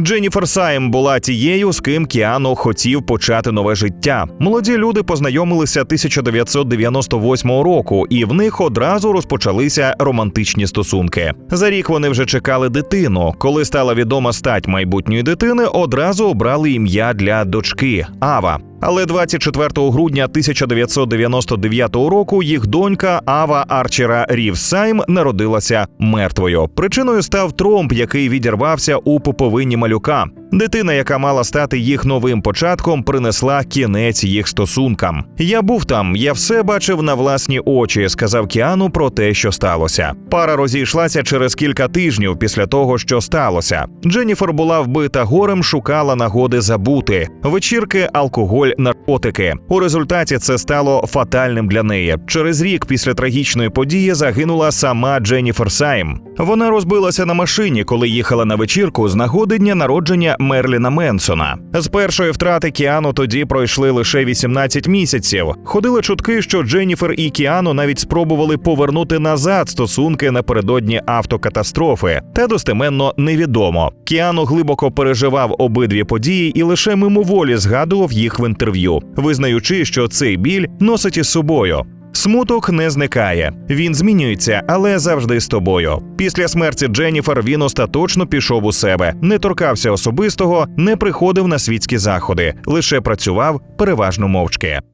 Дженніфер Сайм була тією, з ким Кіано хотів почати нове життя. Молоді люди познайомилися 1998 року, і в них одразу розпочалися романтичні стосунки. За рік вони вже чекали дитину. Коли стала відома стать майбутньої дитини, одразу обрали ім'я для дочки Ава. Але 24 грудня 1999 року їх донька Ава Арчера Рівсайм народилася мертвою. Причиною став тромб, який відірвався у пуповині малюка. Дитина, яка мала стати їх новим початком, принесла кінець їх стосункам. Я був там, я все бачив на власні очі, сказав Кіану про те, що сталося. Пара розійшлася через кілька тижнів після того, що сталося. Дженніфер була вбита горем, шукала нагоди забути вечірки, алкоголь, наркотики. У результаті це стало фатальним для неї. Через рік після трагічної події загинула сама Дженніфер Сайм. Вона розбилася на машині, коли їхала на вечірку з нагоди дня народження Мерліна Менсона. З першої втрати Кіану тоді пройшли лише 18 місяців. Ходили чутки, що Дженніфер і Кіану навіть спробували повернути назад стосунки напередодні автокатастрофи, та достеменно невідомо. Кіану глибоко переживав обидві події і лише мимоволі згадував їх в інтерв'ю, визнаючи, що цей біль носить із собою. Смуток не зникає. Він змінюється, але завжди з тобою. Після смерті Дженніфер він остаточно пішов у себе, не торкався особистого, не приходив на світські заходи, лише працював переважно мовчки.